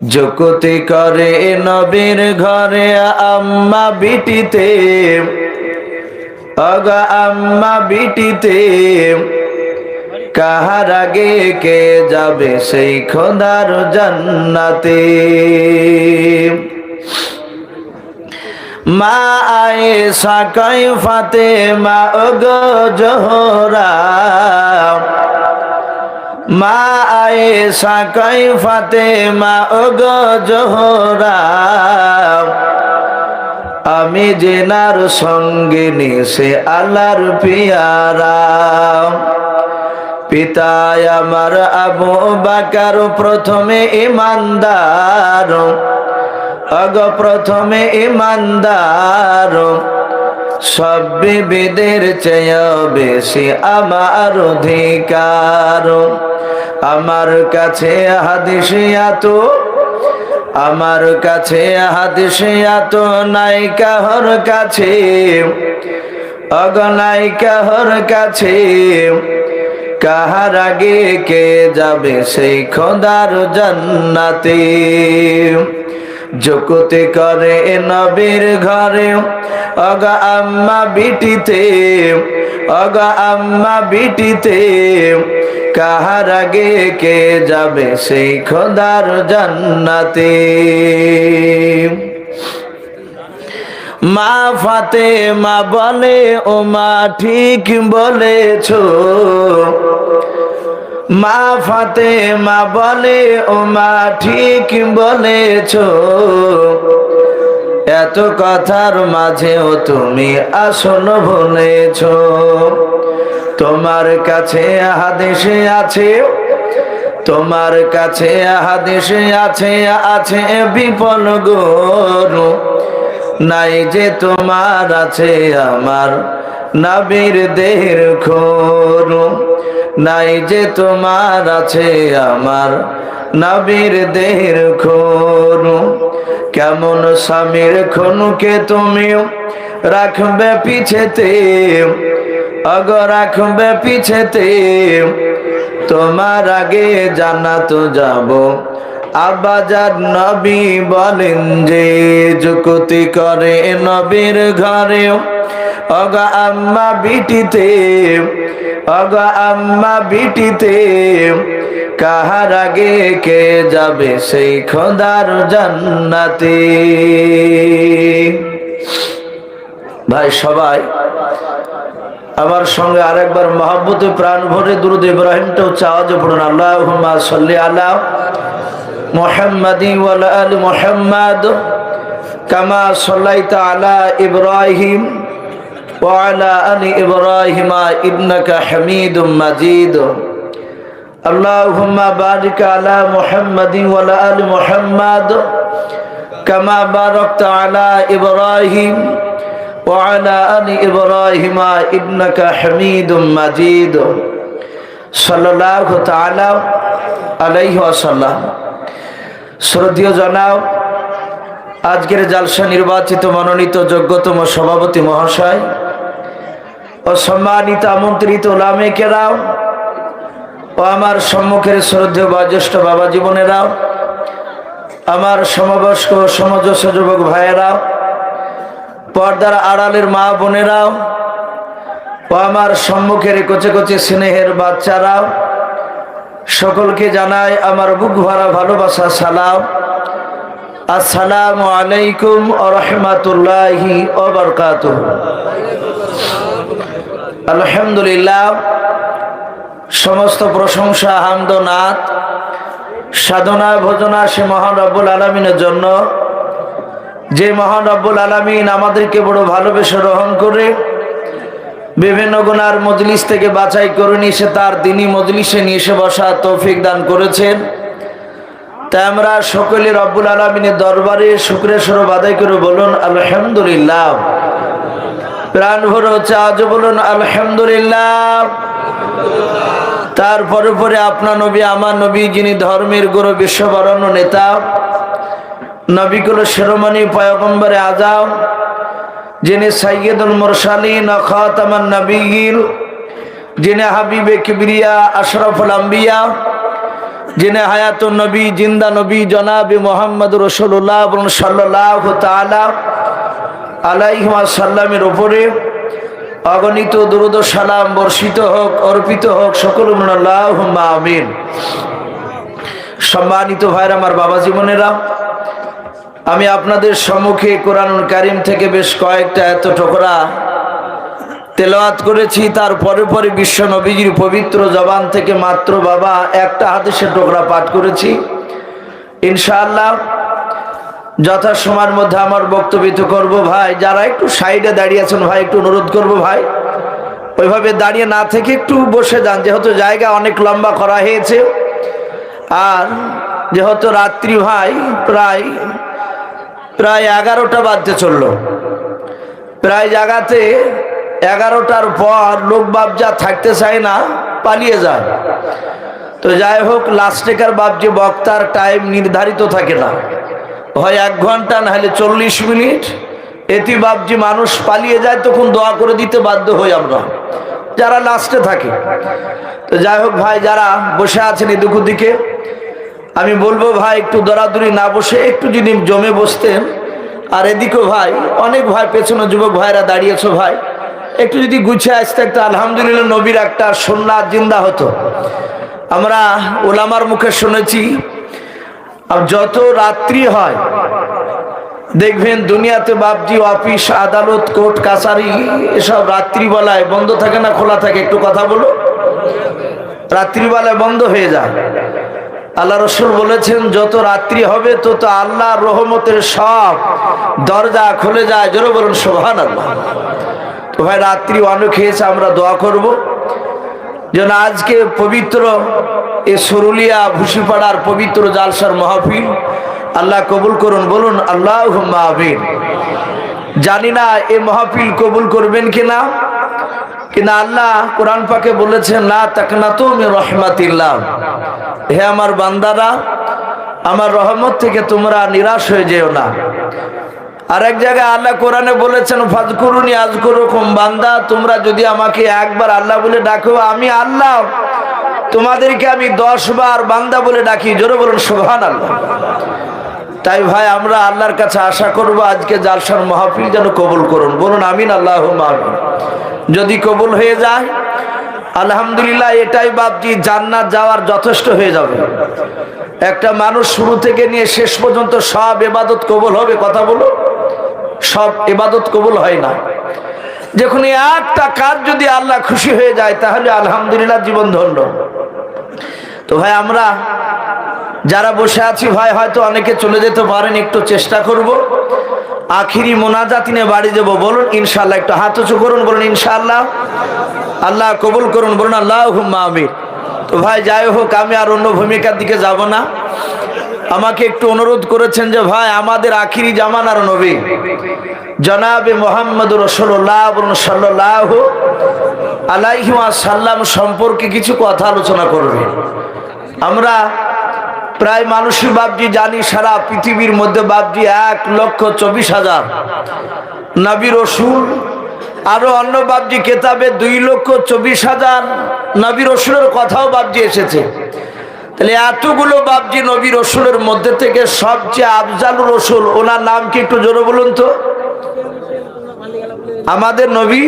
জকুতি করে নবীর ঘরে আম্মা বিটিতে, অগ আম্মা বিটিতে, কাহার আগে কে যাবে সেই খোদার জান্নাতে? মা আয়ে সাকাই ফাতে মা অগ জোহরা মা আয়ে সাকাই ফাতে মা অগ জোহরা। আমি জেনার সঙ্গে সে আল্লাহর পিয়ারা। পিতায় আমার আবু বাকার প্রথমে ইমানদার অগ প্রথমে ইমানদার। সব বিবিদের চেয়ে বেশি আমার অধিকার। আমার কাছে হাদিসিয়াত আমার কাছে হাদিসিয়াত নাই কাহর কাছে অগনাই কাহর কাছে, কাহার আগে কে যাবে সেই খোদার জান্নাতে? জকুতে করে নবীর ঘরে, অগ আম্মা বিটিতে, অগ আম্মা বিটিতে কাহার আগে কে যাবে সেই খোদার জান্নাতে? মা ফাতে মা বলে, ও মা, ঠিক বলেছ। মা ফাতে মা বলে, ও মা, ঠিক বলেছ। এত কথার মাঝেও তুমি আসন বলেছ। তোমার কাছে হাদেশে আছে, তোমার কাছে হাদেশে আছে আছে বিপল গরু। নাই যে তোমার আছে আমার নাবির দেহের খোরু। নাই যে তোমার আছে আমার নাবির দেহের খোরু। কেমন স্বামীর খনুকে তুমিও রাখবে পিছেতে। অগ রাখবে পিছেতে, তোমার আগে জানাতো যাব। আবাজার নবী বলেন যে, যুকুতি করে নবীর ঘরে, অগ আম্মা বিটিতে, অগ আম্মা বিটিতে, কাহার আগে কে যাবে সেই খোদার জান্নাতে? ভাই, সবাই আমার সঙ্গে আরেকবার মহাব্বতে প্রাণ ভরে দুরুদ ইব্রাহিমটা হচ্ছে আওয়াজে পড়ুন আল্লাহ সাল্লি আল্লাহ মোহাম্মদি ওয়াল আল মোহাম্মদ কামা সাল্লাইতা আলা ইব্রাহিম وعلى آل إبراهيم إنك حميد مجيد اللهم بارك على محمد وعلى آل محمد كما باركت على إبراهيم وعلى آل إبراهيم إنك حميد مجيد صلى الله تعالى عليه وسلم শ্রদ্ধীয় জানাও আজকের জালসা নির্বাচিত মনোনীত যোগ্যতম সভাপতি মহাশয় ও সম্মানিত আমন্ত্রিত লামে কেরাও ও আমার সম্মুখের শ্রদ্ধেয় বয়োজ্যেষ্ঠ বাবা জীবনেরাও আমার সমবয়স্ক সমজস্ব যুবক ভাইয়েরাও পর্দার আড়ালের মা বোনেরাও, ও আমার সম্মুখের কচে কচে স্নেহের বাচ্চারাও, সকলকে জানাই আমার বুক ভরা ভালোবাসা, সালাম। আসসালামু আলাইকুম রহমাতুল্লাহি ওবরকাত আলহামদুলিল্লাহ, সমস্ত প্রশংসা হামদনাথ সাধনা ভোজনা সে মহান রব্বুল আলমিনের জন্য যে মহান রব্বুল আলমিন আমাদেরকে বড় ভালোবেসে রহম করে বিভিন্ন গুণার মজলিস থেকে বাছাই করে নিয়ে সে তার দিনই মজলিসে নিয়ে এসে বসা তৌফিক দান করেছেন। তাই আমরা সকলে রব্বুল আলমিনের দরবারে শুক্রের সরব আদায় করে বলুন, আলহামদুলিল্লাহ। প্রাণ ভরে হচ্ছে, আজও বলুন, আলহামদুলিল্লাহ। তারপরে পরে আপনার নবী, আমার নবী, যিনি ধর্মের গুরু, বিশ্ববরণ্য নেতা নবীকুল শিরোমণি পয়গম্বরে আজাম যিনি সাইয়দুল মুরসালিন খাতামান নবীর যিনি হাবিবে কিবরিয়া, আশরাফুল আম্বিয়া, যিনি হায়াত নবী, জিন্দা নবী, জনাবি মোহাম্মদ রসুল্লাহ সাল্লাহ তালা আলাইহা সাল্লামের ওপরে অগণিত দুরুদ সালাম বর্ষিত হোক, অর্পিত হোক, সকল আমিন। সম্মানিত ভাইর, আমার বাবা জীবনেরা আমি আপনাদের সম্মুখে কোরআনুল কারিম থেকে বেশ কয়েকটা এত টোকরা তেলাওয়াত করেছি, তার পরে পরে বিশ্ব নবীজির পবিত্র জবান থেকে মাত্র বাবা একটা হাদিসের টোকরা পাঠ করেছি। ইনশাআল্লাহ যথাসময়ের মধ্যে আমার বক্তব্য করব ভাই, যারা একটু সাইডে দাঁড়িয়ে আছেন ভাই, একটু অনুরোধ করব ভাই, ওইভাবে দাঁড়িয়ে না থেকে একটু বসে যান, যেহেতু জায়গা অনেক লম্বা করা হয়েছে। আর যেহেতু রাত্রি ভাই, প্রায় প্রায় এগারোটা বাজতে চলল। প্রায় জায়গাতে এগারোটার পর লোক বাবজা থাকতে চায় না, পালিয়ে যায়। তো যাই হোক লাস্টেকার বাবজি বক্তার টাইম নির্ধারিত থাকে না। হয় এক ঘণ্টা না হলে চল্লিশ মিনিট। এটি বাবজি মানুষ পালিয়ে যায়, তখন দোয়া করে দিতে বাধ্য হই আমরা, যারা লাস্টে থাকে। তো যাই হোক ভাই, যারা বসে আছেন এদিক দিকে আমি বলব, ভাই, একটু দরাদরি না বসে একটু যদি জমে বসতেন। আর এদিকেও ভাই, অনেক ভাই, পেছনে যুবক ভাইরা দাঁড়িয়েছো ভাই। একটু যদি গুছিয়ে আসতে একটা আলহামদুলিল্লাহ নবীর একটা সন্ন্যাস জিন্দা হতো। আমরা ওলামার মুখে শুনেছি, আর যত রাত্রি হয়, দেখবেন দুনিয়াতে বাপজি, অফিস, আদালত, কোর্ট, কাছারি, এসব রাত্রিবেলায় বন্ধ থাকে না, খোলা থাকে? একটু কথা বলো। রাত্রিবেলায় বন্ধ হয়ে যায়। আল্লাহ রসুল বলেছেন, যত রাত্রি হবে, তত আল্লাহ রহমতের সব দরজা খুলে যায়। জোরে বলুন সোহান আল্লাহ তো ভাই, রাত্রি অনেক খেয়েছে আমরা দোয়া করব। যেন আজকে পবিত্র এ সরুলিয়া ভুসিপাড়ার পবিত্র জালসার মাহফিল আল্লাহ কবুল করুন। বলুন আল্লাহ জানি না এ মাহফিল কবুল করবেন কিনা। কিন্তু আল্লাহ কোরআন পাকে বলেছেন না তাকনা তো রহমাতিল্লাহ। হে আমার বান্দারা, আমার রহমত থেকে তোমরা নিরাশ হয়ে যেও না। আর এক জায়গায় আল্লাহ কোরআনে বলেছেন ফাজকুরুনি আজকুরুকুম বান্দা, তোমরা যদি আমাকে একবার আল্লাহ বলে ডাকো, আমি আল্লাহ। তোমাদেরকে আমি দশ বার বান্দা বলে ডাকি, জোরে বলুন সোহান আল্লাহ তাই ভাই, আমরা আল্লাহর কাছে আশা করব, আজকে জালসার মাহফিল যেন কবুল করুন। বলুন, আমিন আল্লাহ আমিন। যদি কবুল হয়ে যায়, আলহামদুলিল্লাহ এটাই বাপজি জান্নাত যাওয়ার যথেষ্ট হয়ে যাবে। একটা মানুষ শুরু থেকে নিয়ে শেষ পর্যন্ত সব এবাদত কবুল হবে, কথা বলো। সব এবাদত কবুল হয় না। যখন একটা কাজ যদি আল্লাহ খুশি হয়ে যায়, তাহলে আলহামদুলিল্লাহ জীবন ধন্য। তো ভাই, আমরা যারা বসে আছি, ভাই, হয়তো অনেকে চলে যেতে পারেন, একটু চেষ্টা করব। আখিরি মোনাজাতিনে বাড়ি যাব, বলুন ইনশাল্লাহ একটু হাত উঁচু করুন, বলুন ইনশাল্লাহ আল্লাহ কবুল করুন, বলুন আল্লাহ আমির তো ভাই, যাই হোক, আমি আর অন্য ভূমিকার দিকে যাব না। আমাকে একটু অনুরোধ করেছেন যে, ভাই, আমাদের আখিরি জামানার নবী, জনাবে মোহাম্মদ রসল্লাহ সাল্লাহ আলাইহিমা সাল্লাম সম্পর্কে কিছু কথা আলোচনা করবে। আমরা প্রায় মানুষই বাবজি জানি সারা পৃথিবীর মধ্যে বাবজি এক লক্ষ চব্বিশ হাজার। নবী রসুল, আরও অন্য বাবজি কেতাবে দুই লক্ষ চব্বিশ হাজার। নবী রসুলের কথাও বাবজি এসেছে। তাহলে এতগুলো বাবজি নবী রসুলের মধ্যে থেকে সবচেয়ে আফজালুর রসুল, ওনার নাম কি একটু জোরে বলুন তো? আমাদের নবী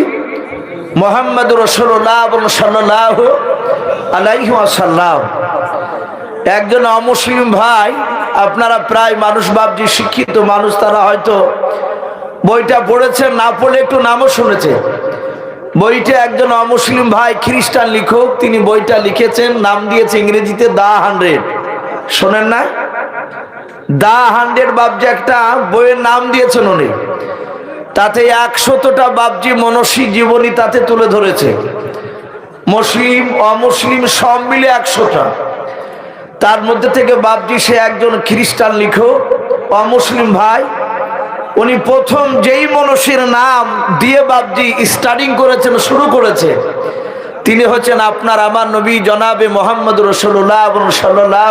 মোহাম্মদ রসুল্লাহ সাল্লাহ আলাইসাল্লাম একজন অমুসলিম ভাই, আপনারা প্রায় মানুষ বাবজি শিক্ষিত মানুষ, তারা হয়তো বইটা পড়েছে, না পড়লে একটু নামও শুনেছে। বইটা একজন অমুসলিম ভাই, খ্রিস্টান লিখক, তিনি বইটা লিখেছেন, নাম দিয়েছে ইংরেজিতে দা হান্ড্রেড। শোনেন না? দা হান্ড্রেড বাবজি একটা বইয়ের নাম দিয়েছেন উনি। তাতে একশতটা বাবজি মনসী জীবনী তাতে তুলে ধরেছে। মুসলিম, অমুসলিম সব মিলে একশোটা তার মধ্যে থেকে বাবজি সে একজন খ্রিস্টান লিখো, অমুসলিম ভাই। উনি প্রথম যেই মনসীর নাম দিয়ে বাবজি স্টার্টিং করেছেন, শুরু করেছে, তিনি হচ্ছেন আপনার আমার নবী জনাবে মোহাম্মদ রসল্লাহ সাল্লাহ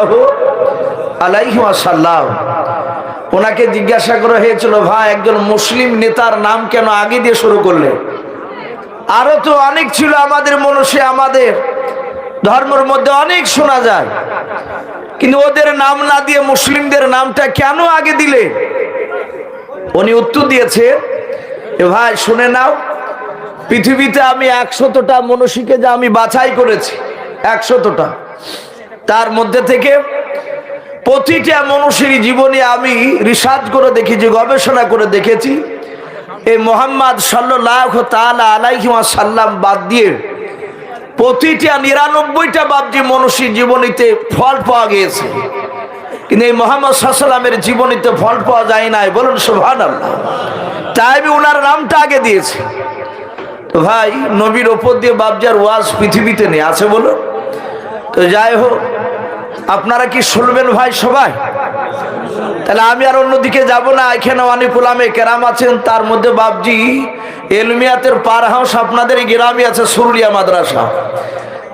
ওনাকে জিজ্ঞাসা করা হয়েছিল, ভাই, একজন মুসলিম নেতার নাম কেন আগে দিয়ে শুরু করলে? আরও তো অনেক ছিল আমাদের মনসে, আমাদের। ধর্মের মধ্যে অনেক শোনা যায়। কিন্তু ওদের নাম না দিয়ে মুসলিমদের নামটা কেন আগে দিলে? উনি উত্তর দিয়েছে, এ ভাই, শুনে নাও, পৃথিবীতে আমি একশতটা মনীষীকে যা আমি বাছাই করেছি, একশতটা। তার মধ্যে থেকে প্রতিটা মনুষ্যের জীবনে আমি রিসার্চ করে দেখেছি, গবেষণা করে দেখেছি। এই মোহাম্মদ সাল্লাহ তালা আলাইহিমা সাল্লাম বাদ দিয়ে প্রতিটা নিরানব্বইটা বাবজি মনুষ্যের জীবনীতে ফল পাওয়া গিয়েছে। কিন্তু এই মোহাম্মদ সাল্লামের জীবনীতে ফল পাওয়া যায় নাই, বলুন সোভান আল্লাহ তাই আমি ওনার নামটা আগে দিয়েছি। ভাই, নবীর ওপর দিয়ে বাবজার ওয়াজ পৃথিবীতে নেই, আছে বলো তো যাই হোক, আপনারা কি শুনবেন ভাই সবাই? তাহলে আমি আর অন্যদিকে যাব না, এখানে অনেক ওলামে কেরাম আছেন, তার মধ্যে বাবজি এলমিয়াতের পার হাউস আপনাদের গ্রামে আছে সুরুলিয়া মাদ্রাসা।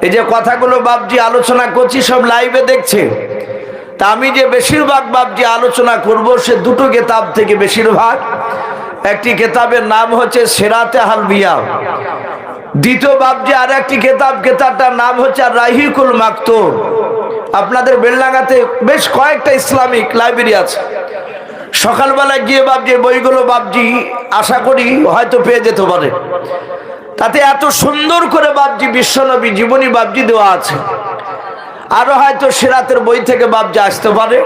এই যে কথাগুলো বাবজি আলোচনা করছি, সব লাইভে দেখছে। তা আমি যে বেশিরভাগ বাবজি আলোচনা করব, সে দুটো কেতাব থেকে বেশিরভাগ। একটি কেতাবের নাম হচ্ছে সেরাতে হালবিয়া দ্বিতীয় বাবজি আর একটি কেতাব, কেতাবটার নাম হচ্ছে রাহিকুল মাকতুম। আপনাদের বেল্লাঙ্গাতে বেশ কয়েকটা ইসলামিক লাইব্রেরি আছে। সকালবেলায় গিয়ে বাবজি বইগুলো বাবজি আশা করি হয়তো পেয়ে যেতে পারে। তাতে এত সুন্দর করে বাবজি বিশ্বনবী জীবনী বাবজি দেওয়া আছে। আরও হয়তো সেরাতের বই থেকে বাবজি আসতে পারে।